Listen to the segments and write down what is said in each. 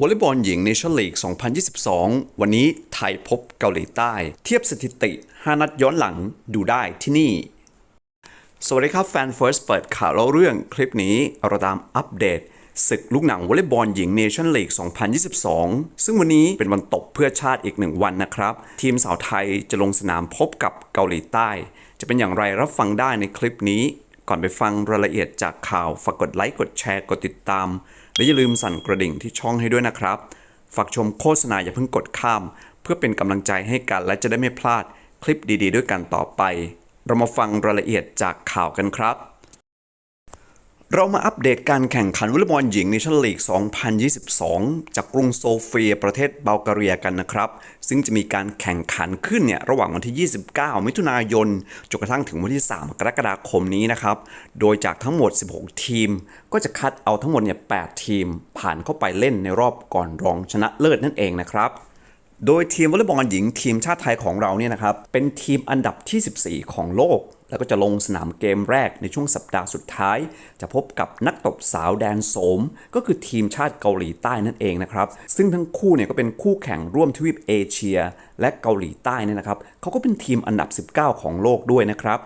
วอลเลย์บอลหญิงเนชั่นลีก 2022 วันนี้ไทยพบเกาหลีใต้ เทียบสถิติ 5 นัดย้อนหลังดูได้ที่นี่ สวัสดีครับแฟนเฟิร์สเปิดข่าวเล่าเรื่องคลิปนี้เราตามอัปเดตศึกลูกหนังวอลเลย์บอลหญิงเนชั่นลีก 2022 ซึ่งวันนี้เป็นวันตบเพื่อชาติอีกหนึ่งวันนะครับ ทีมสาวไทยจะลงสนามพบกับเกาหลีใต้ จะเป็นอย่างไรรับฟังได้ในคลิปนี้ ก่อนไปฟังรายละเอียดจากข่าวฝากกดไลค์กดแชร์กดติดตาม และอย่าลืมสั่นกระดิ่งที่ช่องให้ด้วยนะครับฝากชมโฆษณาอย่าเพิ่งกดข้าม เพื่อเป็นกำลังใจให้กันและจะได้ไม่พลาดคลิปดีๆ ด้วยกันต่อไป เรามาฟังรายละเอียดจากข่าวกันครับ เรามาอัปเดตการแข่งขันวอลเลย์บอลหญิงในชั่นลีก 2022 จากกรุงโซเฟียประเทศบัลแกเรียกันนะครับ ซึ่งจะมีการแข่งขันขึ้นเนี่ยระหว่างวันที่ 29 มิถุนายน จนกระทั่งถึงวันที่ 3 กรกฎาคมนี้นะครับ โดยจากทั้งหมด 16 ทีม ก็จะคัดเอาทั้งหมดเนี่ย 8 ทีม ผ่านเข้าไปเล่นในรอบก่อนรองชนะเลิศนั่นเองนะครับ โดยทีมวอลเลย์บอลหญิงทีมชาติไทยของเราเนี่ยนะครับ เป็นทีมอันดับที่ 14 ของโลก แล้วก็จะลงสนามเกมแรกในช่วงสัปดาห์สุดท้าย จะพบกับนักตบสาวแดนโสม ก็คือทีมชาติเกาหลีใต้นั่นเองนะครับ ซึ่งทั้งคู่เนี่ยก็เป็นคู่แข่งร่วมทวีปเอเชีย และเกาหลีใต้เนี่ยนะครับเขาก็เป็นทีมอันดับ 19 ของโลกด้วยนะครับ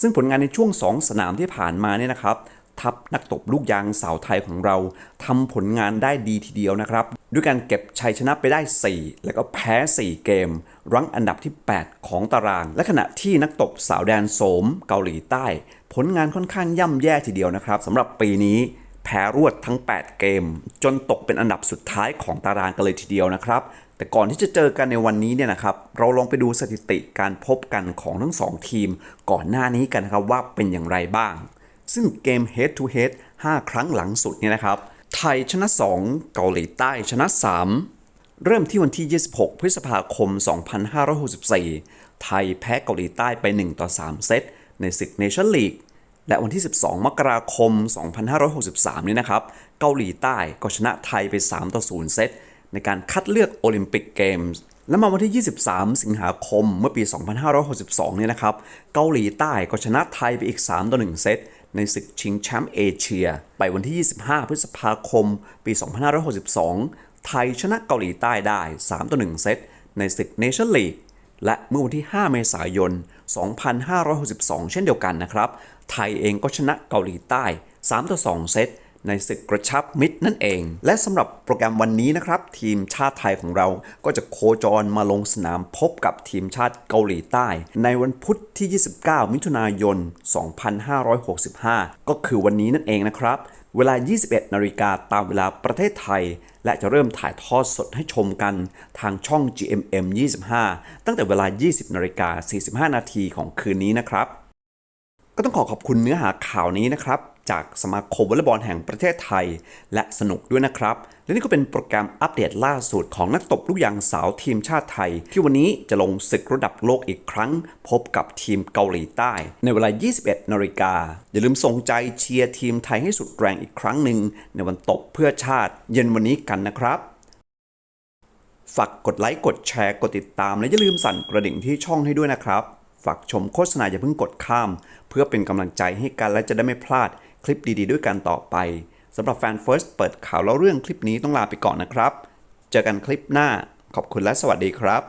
ซึ่งผลงานในช่วง 2 สนามที่ผ่านมาเนี่ยนะครับ ทัพนักตบลูกยางสาวไทยของเราทำผลงานได้ดีทีเดียวนะครับ ด้วยการเก็บชัยชนะไปได้ 4 แล้วก็แพ้ 4 เกม รั้งอันดับที่ 8 ของตาราง และขณะที่นักตบสาวแดนโสม เกาหลีใต้ ผลงานค่อนข้างย่ำแย่ทีเดียวนะครับสำหรับปีนี้แพ้รวดทั้ง 8 เกม จนตกเป็นอันดับสุดท้ายของตารางกันเลยทีเดียวนะครับ แต่ก่อนที่จะเจอกันในวันนี้เนี่ยนะครับ เราลองไปดูสถิติการพบกันของทั้งสองทีม ก่อนหน้านี้กันนะครับว่าเป็นอย่างไรบ้าง ซึ่งเกม head to head 5 ครั้งหลังสุดเนี่ยนะครับ ไทยชนะ 2 เกาหลีใต้ชนะ 3 เริ่มที่วันที่ 26 พฤษภาคม 2564 ไทยแพ้เกาหลีใต้ไป 1 ต่อ 3 เซต ในศึกเนชั่นลีก และวันที่ 12 มกราคม 2563 นี้นะครับ เกาหลีใต้ก็ชนะไทยไป 3 ต่อ 0 เซต ในการคัดเลือกโอลิมปิกเกมส์ และมาวันที่ 23 สิงหาคมเมื่อปี 2562 เนี่ยนะครับ เกาหลีใต้ก็ชนะไทยไปอีก 3 ต่อ 1 เซต ในศึกชิงแชมป์เอเชีย ไปวันที่ 25 พฤษภาคม ปี 2562 ไทยชนะเกาหลีใต้ได้ 3 ต่อ 1 เซต ในศึกเนชั่นลีก และเมื่อวันที่ 5 เมษายน 2562 เช่นเดียวกันนะครับ ไทยเองก็ชนะเกาหลีใต้ 3 ต่อ 2 เซต ในศึกกระชับมิตรนั่นเอง และสำหรับโปรแกรมวันนี้นะครับ ทีมชาติไทยของเราก็จะโคจรมาลงสนามพบกับทีมชาติเกาหลีใต้ ในวันพุธที่ 29 มิถุนายน 2565 ก็คือวันนี้นั่นเองนะครับเวลา 21 นาฬิกาตามเวลาประเทศไทย และจะเริ่มถ่ายทอดสดให้ชมกันทางช่อง GMM 25 ตั้งแต่เวลา 20 นาฬิกา 45 นาทีของคืนนี้นะครับ ก็ต้องขอขอบคุณเนื้อหาข่าวนี้นะครับ จากสมาคมวอลเลย์บอลแห่งประเทศไทย และสนุกด้วยนะครับ และนี่ก็เป็นโปรแกรมอัปเดตล่าสุดของนักตบลูกยางสาวทีมชาติไทย ที่วันนี้จะลงศึกระดับโลกอีกครั้ง พบกับทีมเกาหลีใต้ ในเวลา 21 นาฬิกา อย่าลืมส่งใจเชียร์ทีมไทยให้สุดแรงอีกครั้งหนึ่งในวันตบเพื่อชาติ เย็นวันนี้กันนะครับฝากกดไลค์กดแชร์กดติดตาม และอย่าลืมสั่นกระดิ่งที่ช่องให้ด้วยนะครับ ฝากชมโฆษณาอย่าเพิ่งกดข้าม เพื่อเป็นกำลังใจให้กันและจะได้ไม่พลาด คลิปดีๆ ด้วยกันต่อไปสำหรับแฟน First เปิดข่าวเล่าเรื่องคลิปนี้ต้องลาไปก่อนนะครับ เจอกันคลิปหน้าขอบคุณและสวัสดีครับ